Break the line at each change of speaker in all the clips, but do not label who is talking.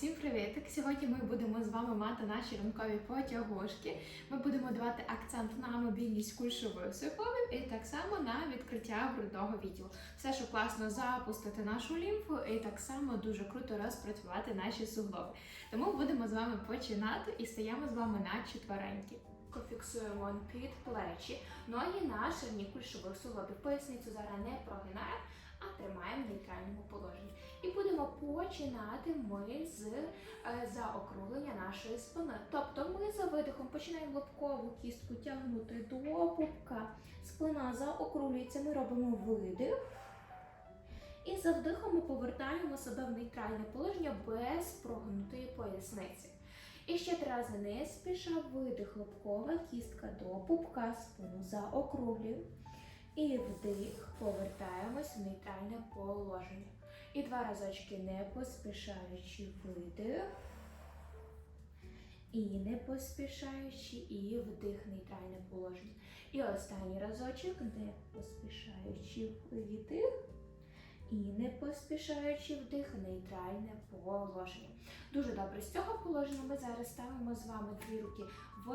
всім привітик! Сьогодні ми будемо з вами мати наші ранкові потягушки. Ми будемо давати акцент на мобільність кульшових суглобів і так само на відкриття грудного відділу. Все, що класно запустити нашу лімфу, і так само дуже круто розпрацювати наші суглоби. Тому будемо з вами починати і стаємо з вами на четверенькі. Фіксуємо під плечі, ноги на ширині кульшових суглобів. Поясницю зараз не прогинаємо, а тримаємо в нейтральному положенні. І будемо починати ми з е, заокруглення нашої спини. Тобто ми за видихом починаємо лобкову кістку тягнути до пупка. Спина заокруглюється, ми робимо видих. І за вдихом ми повертаємо себе в нейтральне положення без прогнутої поясниці. І ще три рази не спіша видих лобкова кістка до пупка, спину заокруглюємо. І вдих, повертаємось в нейтральне положення. І два разочки не поспішаючи видих. І не поспішаючи, і вдих нейтральне положення. І останній разочок, не поспішаючи видих. І не поспішаючи вдих, нейтральне положення. Дуже добре. З цього положення ми зараз ставимо з вами дві руки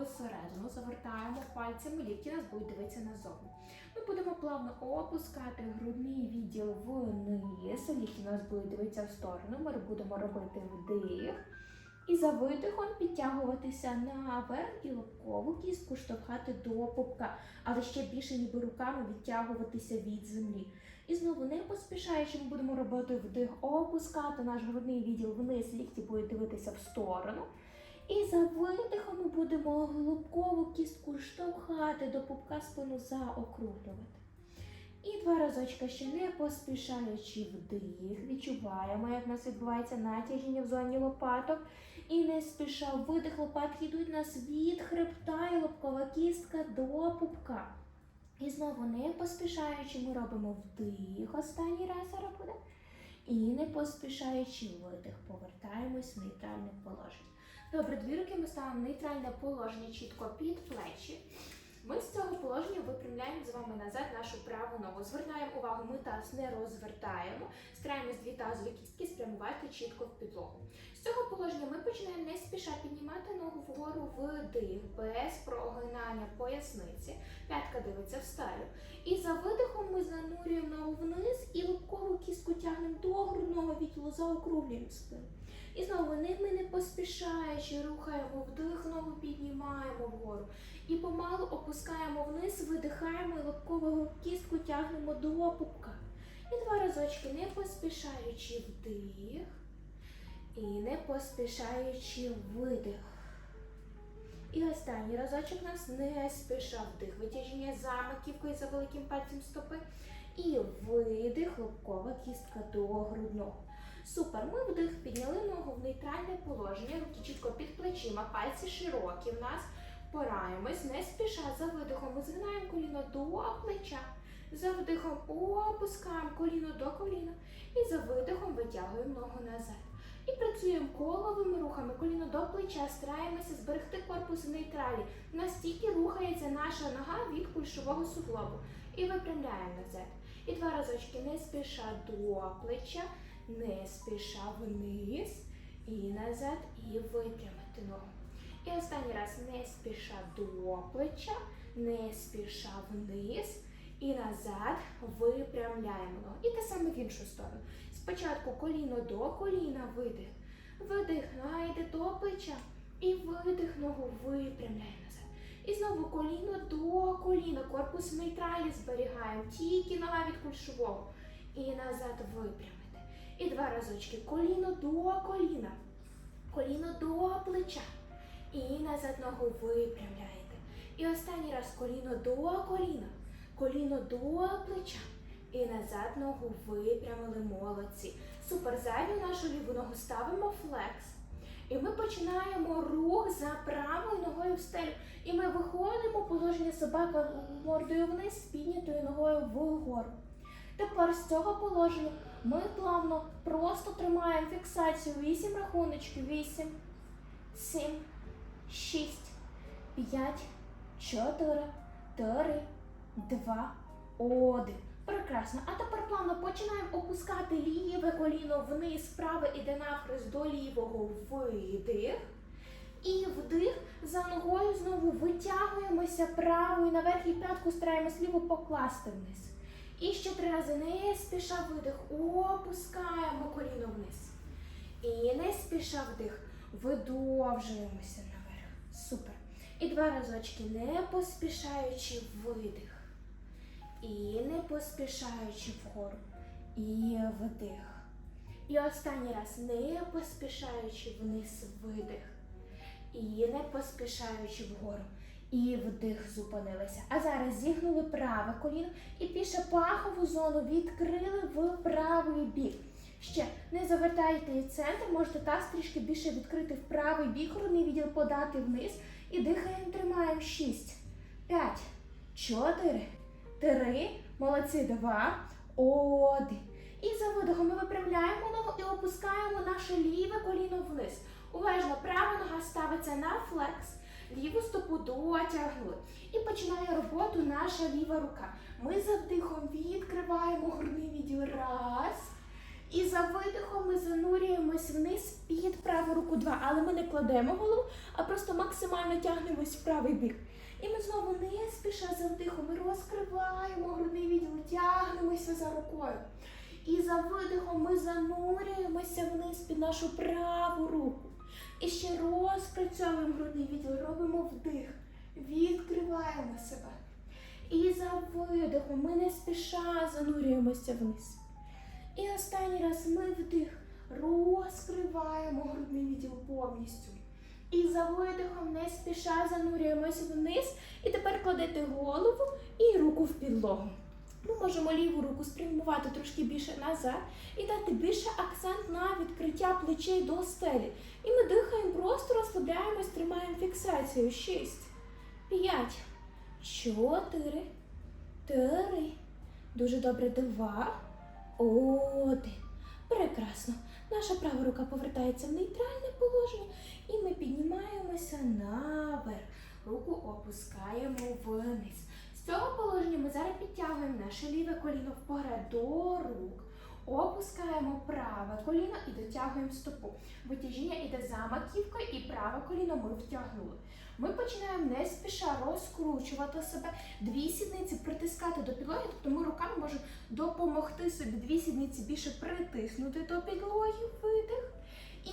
всередину, завертаємо пальцями, лікті нас будуть дивитися назовні. Ми будемо плавно опускати грудний відділ вниз, лікті нас будуть дивитися в сторону. Ми будемо робити вдих. І за видихом підтягуватися наверх і лобкову кістку штовхати до пупка, але ще більше ніби руками відтягуватися від землі. І знову не поспішаючи, ми будемо робити вдих, опускати наш грудний відділ вниз, лікті будуть дивитися в сторону. І за видихом ми будемо глибкову кістку штовхати до пупка спину заокруглювати. І два разочка ще не поспішаючи вдих. Відчуваємо, як в нас відбувається натяжіння в зоні лопаток. І не спіша видих лопатки йдуть у нас від хребта і лобкова кістка до пупка. І знову не поспішаючи, ми робимо вдих. Останній раз зараз буде. І не поспішаючи видих, повертаємось в нейтральне положення. Добре, дві руки ми ставимо в нейтральне положення чітко під плечі. Ми з цього положення випрямляємо з вами назад нашу праву ногу. Звертаємо увагу, ми таз не розвертаємо. Стараємось дві тазові кістки спрямувати чітко в підлогу. З цього положення ми починаємо не спіша піднімати ногу вгору вдих, без прогинання поясниці. П'ятка дивиться в стелю. І за видихом ми занурюємо ногу вниз і лобкову кістку тягнемо до грудного заокруглюємо спину. І знову не ми не поспішаючи рухаємо вдих, ногу піднімаємо вгору. І помалу опускаємо вниз, видихаємо і лобкову кістку тягнемо до пупка. І два разочки, не поспішаючи вдих. І не поспішаючи видих. І останній разочок у нас не спіша вдих. Витяжіння за маківкою за великим пальцем стопи. І видих, лобкова кістка до грудного. Супер. Ми вдих, підняли ногу в нейтральне положення, руки чітко під плечима, пальці широкі в нас. Пораємось, не спіша за видихом. Ми згинаємо коліно до плеча. За вдихом опускаємо коліно до коліна. І за видихом витягуємо ногу назад. І працюємо коловими рухами, коліно до плеча, стараємося зберегти корпус в нейтралі. Настільки рухається наша нога від кульшового суглобу. І випрямляємо назад. І два разочки не спіша до плеча, не спіша вниз і назад, і випрямити ногу. І останній раз не спіша до плеча, не спіша вниз і назад випрямляємо ногу. І те саме в іншу сторону. Спочатку коліно до коліна, видих. Видих, нога до плеча. І видих ногу випрямляємо назад. І знову коліно до коліна. Корпус в нейтралі зберігаємо. Тільки нога від кульшового. І назад випрямити. І два разочки. Коліно до коліна. Коліно до плеча. І назад ногу випрямляєте. І останній раз коліно до коліна. Коліно до плеча. І назад ногу випрямили молодці. Супер. Зайву нашу ліву ногу ставимо флекс. І ми починаємо рух за правою ногою в стелю. І ми виходимо положення собака мордою вниз, піднятою ногою вгору. Тепер з цього положення ми плавно просто тримаємо фіксацію 8 рахуночків. 8, 7, 6, 5, 4, 3, 2, 1. Прекрасно. А тепер плавно починаємо опускати ліве коліно вниз, праве іде навхрест до лівого видих. І вдих за ногою знову витягуємося правою наверх і п'ятку стараємось ліву покласти вниз. І ще три рази не спіша видих. Опускаємо коліно вниз. І не спіша вдих. Видовжуємося наверх. Супер. І два разочки, не поспішаючи видих. І не поспішаючи вгору. І вдих. І останній раз, не поспішаючи вниз видих. І не поспішаючи вгору. І вдих зупинилися. А зараз зігнули праве коліно і піше пахову зону відкрили в правий бік. Ще не завертайте і центр, можете таз трішки більше відкрити в правий бік, грудний відділ подати вниз. І дихаємо, тримаємо. Шість, п'ять, чотири, три, молодці, два, один. І за видохом ми виправляємо ногу і опускаємо наше ліве коліно вниз. Уважно, права нога ставиться на флекс, ліву стопу дотягнули. І починає роботу наша ліва рука. Ми за вдихом відкриваємо грудний відділ. Раз. І за видихом ми занурюємось вниз під праву руку два. Але ми не кладемо голову, а просто максимально тягнемось в правий бік. І ми знову не спіша за вдихом. Ми розкриваємо грудний відділ, тягнемося за рукою. І за видихом ми занурюємося вниз під нашу праву руку. І ще розпрацьовуємо грудний відділ, робимо вдих, відкриваємо себе. І за видихом ми не спіша занурюємося вниз. І останній раз ми вдих, розкриваємо грудний відділ повністю. І за видихом не спіша занурюємося вниз. І тепер кладете голову і руку в підлогу. Ми можемо ліву руку спрямувати трошки більше назад і дати більше акцент на відкриття плечей до стелі. І ми дихаємо, просто розслабляємось, тримаємо фіксацію. Шість, п'ять, чотири, три. Дуже добре. Два, один. Прекрасно. Наша права рука повертається в нейтральне положення, і ми піднімаємося наверх. Руку опускаємо вниз. З цього положення ми зараз підтягуємо наше ліве коліно вперед до рук. Опускаємо праве коліно і дотягуємо стопу. Витяжіння йде за маківкою і праве коліно ми втягнули. Ми починаємо не спіша розкручувати себе, дві сідниці притискати до підлоги, тобто ми руками можемо допомогти собі дві сідниці більше притиснути до підлоги, видих.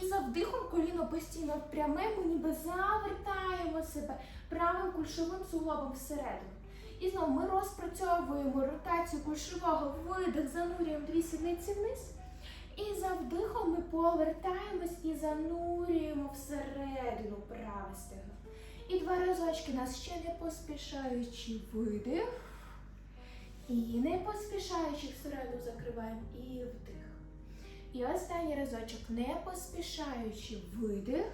І за вдихом коліно постійно пряме, ми ніби завертаємо себе правим кульшовим суглобом всередину. І знову ми розпрацьовуємо ротацію кульшового видих, занурюємо дві сідниці вниз. І за вдихом ми повертаємось і занурюємо всередину праве стегно. І два разочки нас ще не поспішаючи видих. І не поспішаючи всередину закриваємо і вдих. І останній разочок не поспішаючи видих.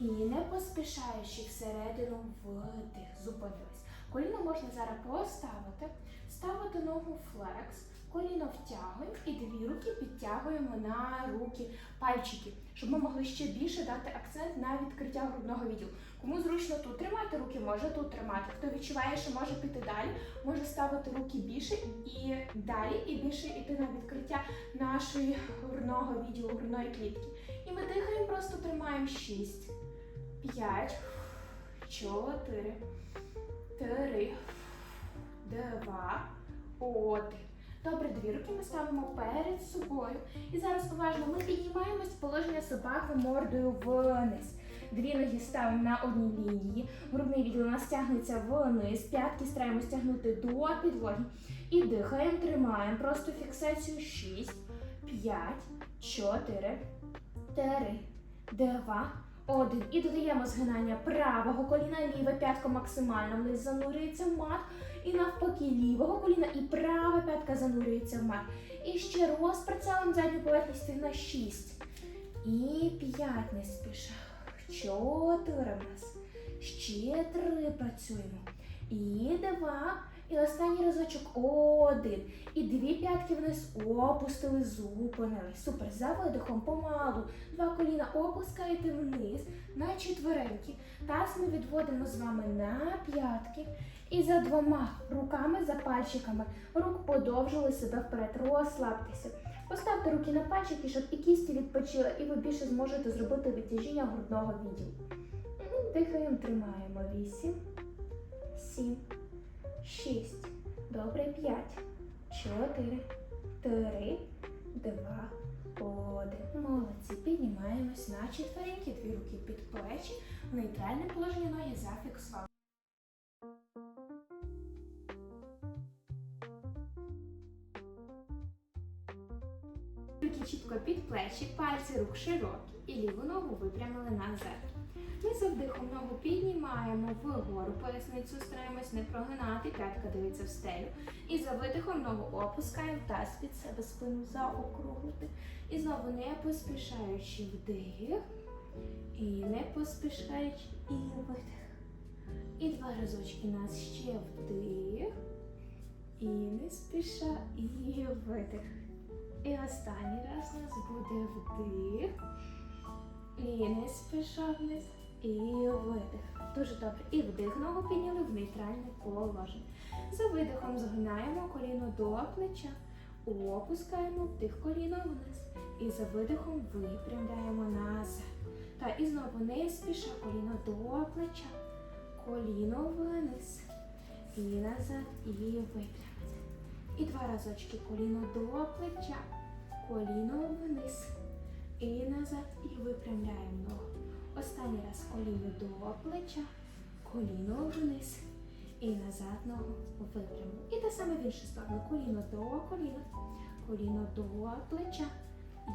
І не поспішаючи всередину вдих. Зупинились. Коліно можна зараз поставити, ставити ногу флекс, коліно втягуємо і дві руки підтягуємо на руки пальчики, щоб ми могли ще більше дати акцент на відкриття грудного відділу. Кому зручно тут тримати руки, може тут тримати. Хто відчуває, що може піти далі, може ставити руки більше і далі, і більше йти на відкриття нашої грудного відділу, грудної клітки. І ми дихаємо, просто тримаємо 6, 5, 4, 3, 2, 1. Добре, дві руки ми ставимо перед собою. І зараз уважно ми піднімаємось положення собаки мордою вниз. Дві ноги ставимо на одній лінії. Грудний відділ у нас тягнеться вниз. П'ятки стараємось тягнути до підлоги. І дихаємо, тримаємо. Просто фіксацію 6, 5, 4, 3, 2, один. І додаємо згинання правого коліна, ліве п'ятко максимально вниз занурюється в мат. І навпаки лівого коліна і права п'ятка занурюється в мат. І ще розпрацьовуємо задню поверхність на 6. І 5 не спіша. 4 в нас. Ще 3 працюємо. І 2. І останній разочок один. І дві п'ятки вниз опустили, зупинились. Супер. За видихом помалу. Два коліна опускаєте вниз на четвереньки. Таз ми відводимо з вами на п'ятки. І за двома руками, за пальчиками рук подовжили себе вперед. Розслабтеся. Поставте руки на пальчики, щоб і кісті відпочили, і ви більше зможете зробити витяжіння грудного відділу. Дихаємо, тримаємо. Вісім, сім, шість. Добре, п'ять, чотири, три, два, один. Молодці. Піднімаємось на четвереньки, дві руки під плечі. В нейтральне положення ноги зафіксували. Руки чітко під плечі, пальці рук широкі і ліву ногу випрямили назад. Ми за вдихом ногу піднімаємо вгору, поясницю стараємось не прогинати, п'ятка дивиться в стелю. І за видихом ногу опускаємо таз під себе спину заокруглити. І знову не поспішаючи вдих. І не поспішаючи і видих. І два разочки нас ще вдих. І не спіша і видих. І останній раз у нас буде вдих. І не спіша вниз. І видих. Дуже добре. І вдих ногу підняли в нейтральне положення. За видихом згинаємо коліно до плеча, опускаємо вдих коліно вниз. І за видихом випрямляємо назад. Та і знову не спіша коліно до плеча, коліно вниз. І назад, і випрямити. І два разочки коліно до плеча, коліно вниз. І назад, і випрямляємо ногу. Останній раз коліно до плеча, коліно вниз. І назад ногу випрямимо. І те саме в іншу сторону. Коліно до коліна, коліно до плеча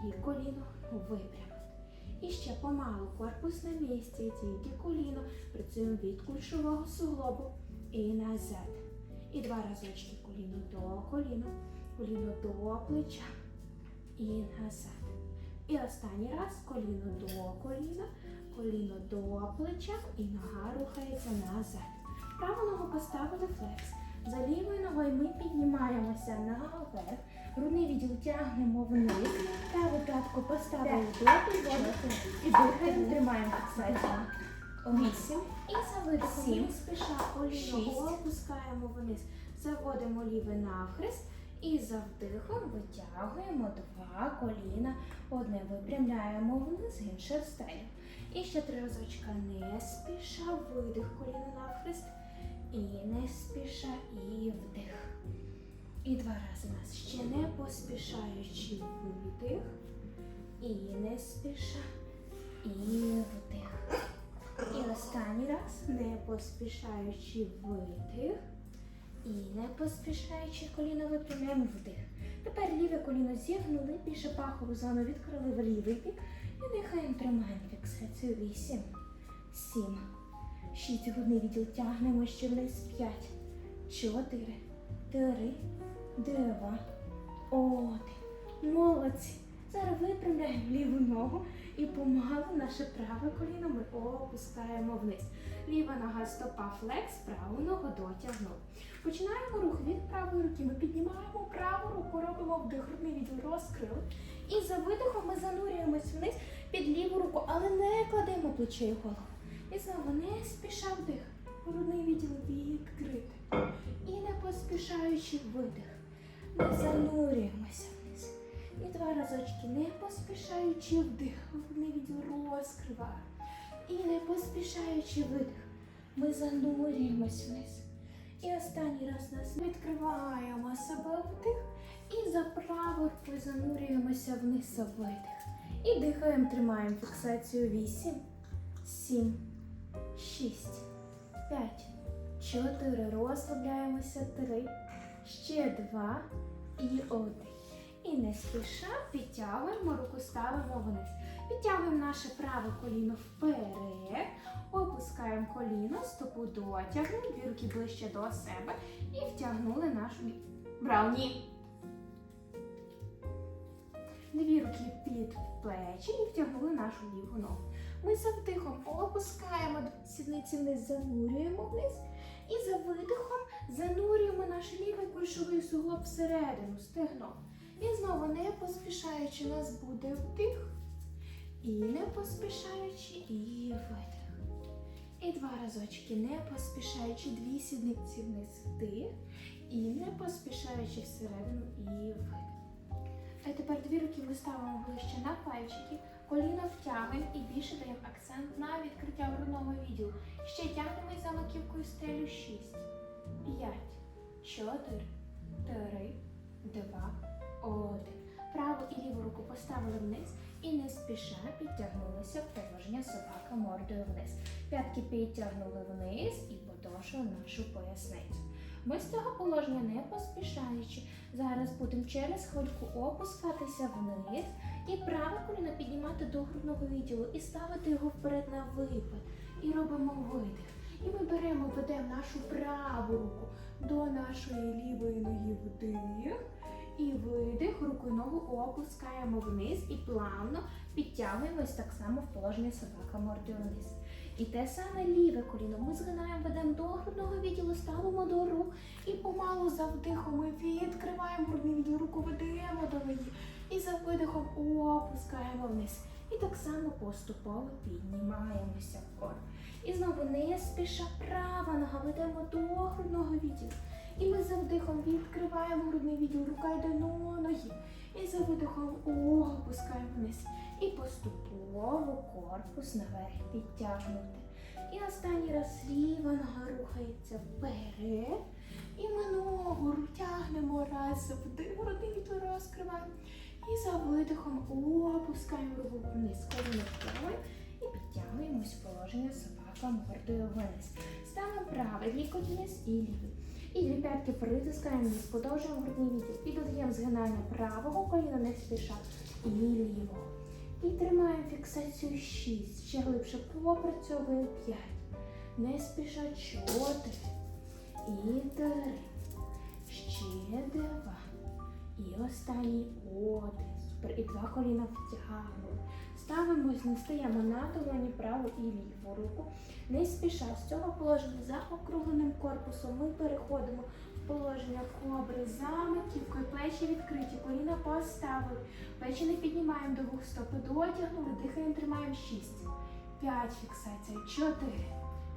і коліно випрямити. І ще помалу корпус на місці, тільки коліно. Працюємо від кульшового суглобу і назад. І два разочки коліно до коліна, коліно до плеча і назад. І останній раз коліно до коліна, коліно до плеча і нога рухається назад. Праву ногу поставили флекс. За лівою ногою ми піднімаємося наверх. Грудний відділ тягнемо вниз. Праву п'ятку поставили до підлоги. І дихаємо, тримаємо фіксацію. Вісім. І за видихом
Сім.
спіша коліно опускаємо вниз. Заводимо ліве навхрест. І за вдихом витягуємо два коліна. Одне випрямляємо вниз, інше встаємо. І ще три разочка не спіша, видих коліна навхрест. І не спіша, і вдих. І два рази нас ще не поспішаючи видих. І не спіша, і вдих. І останній раз не поспішаючи видих. І не поспішаючи коліно випрямляємо вдих. Тепер ліве коліно зігнули, більше пахову зону відкрили в лівий бік. І дихаємо, тримаємо фіксацію. Вісім, сім, шість. Грудний відділ тягнемо ще вниз. П'ять, чотири, три, два, один. Молодці. Зараз випрямляємо ліву ногу і помалу наше праве коліно ми опускаємо вниз. Ліва нога стопа флекс, праву ногу дотягнули. Починаємо рух від правої руки. Ми піднімаємо праву руку, робимо вдих, грудний відділ розкрили. І за видихом ми занурюємось вниз під ліву руку, але не кладемо плече і голову. І знову не спіша вдих. Грудний відділ відкрити. І не поспішаючи видих. Ми занурюємося. І два разочки, не поспішаючи вдих. Грудний відділ розкриває. І не поспішаючи видих. Ми занурюємось вниз. І останній раз нас відкриваємо себе вдих. І за правою занурюємося вниз видих. І дихаємо, тримаємо фіксацію 8, 7, 6, 5, 4. Розслабляємося 3, ще 2 і 1. І не спіша підтягуємо, руку ставимо вниз. Підтягуємо наше праве коліно вперед, опускаємо коліно, стопу дотягнули, дві руки ближче до себе і втягнули нашу брауні. Дві руки під плечі і втягнули нашу ліву ногу. Ми за вдихом опускаємо сідниці вниз, занурюємо вниз. І за видихом занурюємо наш лівий кульшовий суглоб всередину, стегно. І знову не поспішаючи нас буде вдих. І не поспішаючи і видих. І два разочки, не поспішаючи дві сідниці вниз вдих. І не поспішаючи всередину і вдих. А тепер дві руки ми ставимо ближче на пальчики, коліно втягуємо і більше даємо акцент на відкриття грудного відділу. Ще тягнемось за маківкою стелю 6, 5, 4, 3, 2, 1. Праву і ліву руку поставили вниз і не спіша підтягнулися положення собака мордою вниз. П'ятки підтягнули вниз і подовжили нашу поясницю. Ми з цього положення не поспішаючи. Зараз будемо через хвильку опускатися вниз і праве коліно піднімати до грудного відділу і ставити його вперед на випад. І робимо видих. І ми беремо, ведемо нашу праву руку до нашої лівої ноги вдих. І видих, руку і ногу опускаємо вниз і плавно підтягуємось так само в положенні собака мордою вниз. І те саме ліве коліно ми згинаємо, ведемо до грудного відділу, ставимо до рук і помалу за вдихом ми відкриваємо грудний відділ, руку ведемо до ноги. І за видихом опускаємо вниз. І так само поступово піднімаємося вгору. І знову не спіша права нога ведемо до грудного відділу. І ми за вдихом відкриваємо грудний відділ, рука йде до ноги. І за видихом опускаємо вниз. І поступово корпус наверх підтягнути. І останній раз ліва нога рухається вперед. І ми ногу тягнемо раз вдих, грудний відділ розкриваємо. І за видихом опускаємо руку вниз, коліно втягуємо і підтягуємось в положення собака мордою вниз. Ставимо правий лікоть і лівий. І дві п'ятки притискаємо вниз, подовжуємо грудний відділ і додаємо згинання правого коліна не спіша і лівого. І тримаємо фіксацію 6. Ще глибше попрацьовуємо 5. Не спіша 4. І 3. Ще 2. І останній один. Супер. І два коліна втягнули. Ставимось, не стаємо на долоні праву і ліву руку. Не спіша. З цього положення за округленим корпусом ми переходимо в положення кобри. За маківкою, плечі відкриті, коліна поставили, плечі не піднімаємо до вух стопи, дотягнули, дихаємо, тримаємо 6, 5 фіксація, 4,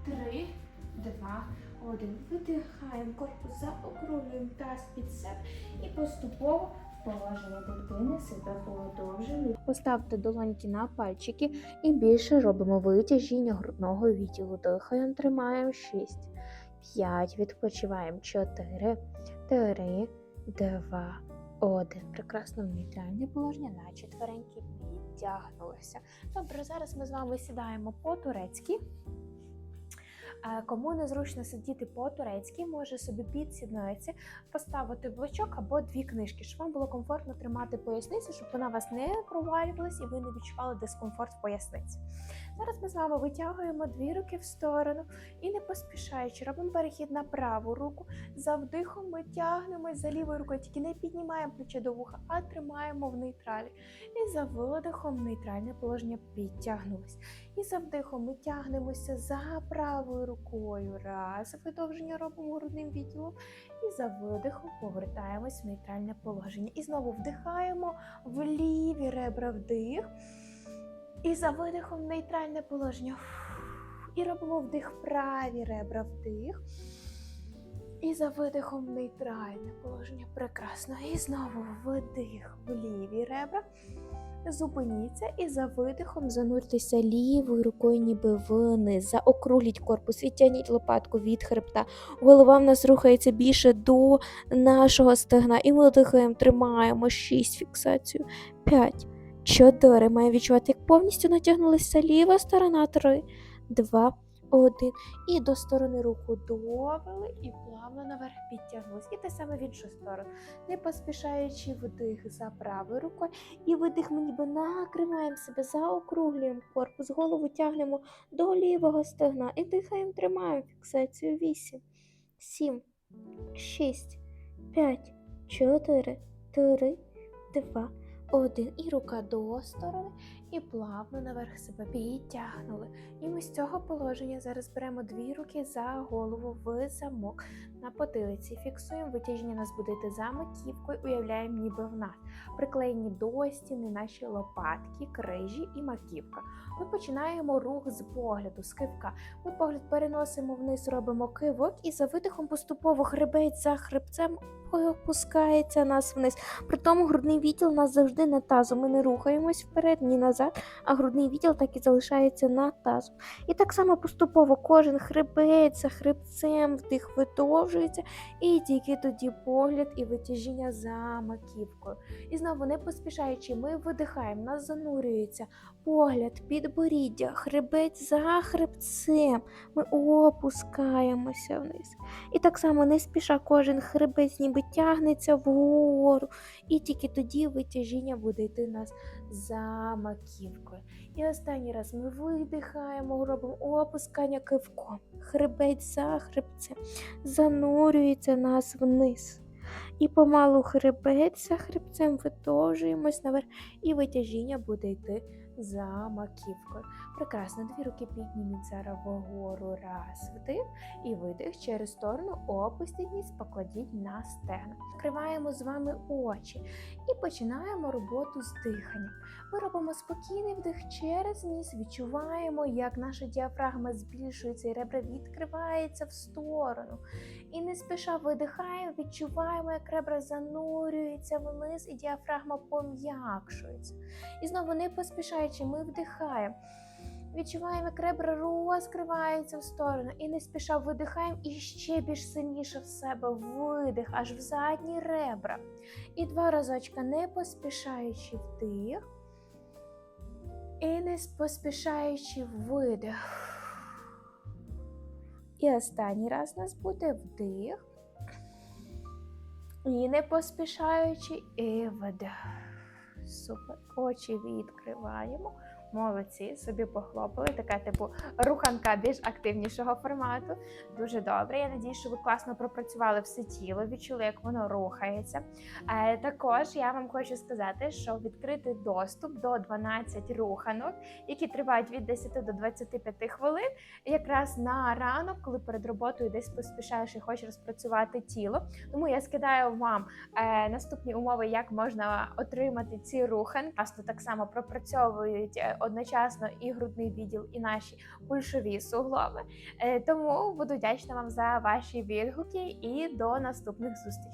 3, 2, 1. Видихаємо, корпус заокруглюємо таз під себе. І поступово положення дитини себе подовжили. Поставте долоньки на пальчики і більше робимо витяжіння грудного відділу. Дихаємо, тримаємо 6, 5, відпочиваємо 4, 3, 2, 1. Прекрасно нейтральне положення, на четверенькі підтягнулися. Добре, зараз ми з вами сідаємо по-турецьки. Кому незручно сидіти по-турецьки, може собі під поставити блочок або дві книжки, щоб вам було комфортно тримати поясницю, щоб вона вас не провалювалась і ви не відчували дискомфорт в поясниці. Зараз ми з вами витягуємо дві руки в сторону і не поспішаючи, робимо перехід на праву руку. За вдихом ми тягнемось за лівою рукою, тільки не піднімаємо плече до вуха, а тримаємо в нейтралі. І за видихом нейтральне положення підтягнулось. І за вдихом ми тягнемося за правою рукою. Раз, видовження робимо грудним відділом. І за видихом повертаємось в нейтральне положення. І знову вдихаємо в ліві ребра вдих. І за видихом нейтральне положення. І робимо вдих праві ребра вдих. І за видихом нейтральне положення. Прекрасно. І знову вдих в ліві ребра. Зупиніться і за видихом зануртеся лівою рукою, ніби вниз. Заокругліть корпус, відтягніть лопатку від хребта. Голова в нас рухається більше до нашого стегна. І ми дихаємо, тримаємо 6 фіксацію. 5, 4. Має відчувати, як повністю натягнулася ліва сторона. 3, 2, 1. І до сторони руку довели і плавно наверх підтягнулись. І те саме в іншу сторону. Не поспішаючи вдих за правою рукою. І видих ми ніби накриваємо себе, заокруглюємо корпус, голову тягнемо до лівого стегна і дихаємо, тримаємо фіксацію 8, 7, 6, 5, 4, 3, 2, 1. І рука до сторони.
І плавно наверх себе підтягнули. І ми з цього положення зараз беремо дві руки за голову в замок на потилиці. Фіксуємо витяження нас буде за маківкою, уявляємо, ніби в нас приклеєні до стіни наші лопатки, крижі і маківка. Ми починаємо рух з погляду, з кивка. Ми погляд переносимо вниз, робимо кивок і за видихом поступово хребець за хребцем опускається нас вниз. При тому грудний відділ у нас завжди на тазу. Ми не рухаємось вперед, ні назад, а грудний відділ так і залишається на тазу. І так само поступово кожен хребець за хребцем вдих видовжується, і тільки тоді погляд і витяжіння за маківкою. І знову не поспішаючи, ми видихаємо, нас занурюється погляд, підборіддя, хребець за хребцем. Ми опускаємося вниз. І так само не спіша кожен хребець ніби тягнеться вгору. І тільки тоді витяжіння буде йти нас за маківкою. І останній раз ми видихаємо, робимо опускання кивком. Хребець за хребцем. Занурюється нас вниз. І помалу хребець за хребцем видовжуємось наверх, і витяжіння буде йти за маківкою. Прекрасно, дві руки підніміть зараз вгору. Раз, вдих і видих через сторону, опустіть покладіть на стегна. Відкриваємо з вами очі і починаємо роботу з диханням. Ми робимо спокійний вдих через ніс, відчуваємо, як наша діафрагма збільшується і ребра відкривається в сторону. І не спіша видихаємо, відчуваємо, як ребра занурюються вниз, і діафрагма пом'якшується. І знову не поспішаючи, ми вдихаємо. Відчуваємо, як ребра розкриваються в сторону, і не спіша видихаємо і ще більш сильніше в себе видих, аж в задні ребра. І два разочка, не поспішаючи вдих. І не поспішаючи видих. І останній раз у нас буде вдих. І не поспішаючи, і видих. Супер. Очі відкриваємо. Молодці, собі похлопали. Така типу руханка більш активнішого формату. Дуже добре. Я надію, що ви класно пропрацювали все тіло, відчули, як воно рухається. Е, також я вам хочу сказати, що відкритий доступ до 12 руханок, які тривають від 10 до 25 хвилин, якраз на ранок, коли перед роботою десь поспішаєш і хочеш розпрацювати тіло. Тому я скидаю вам е, наступні умови, як можна отримати ці руханки. Класно так само пропрацьовують е, одночасно і грудний відділ, і наші пульшові суглоби. Е, тому буду вдячна вам за ваші відгуки і до наступних зустрічей.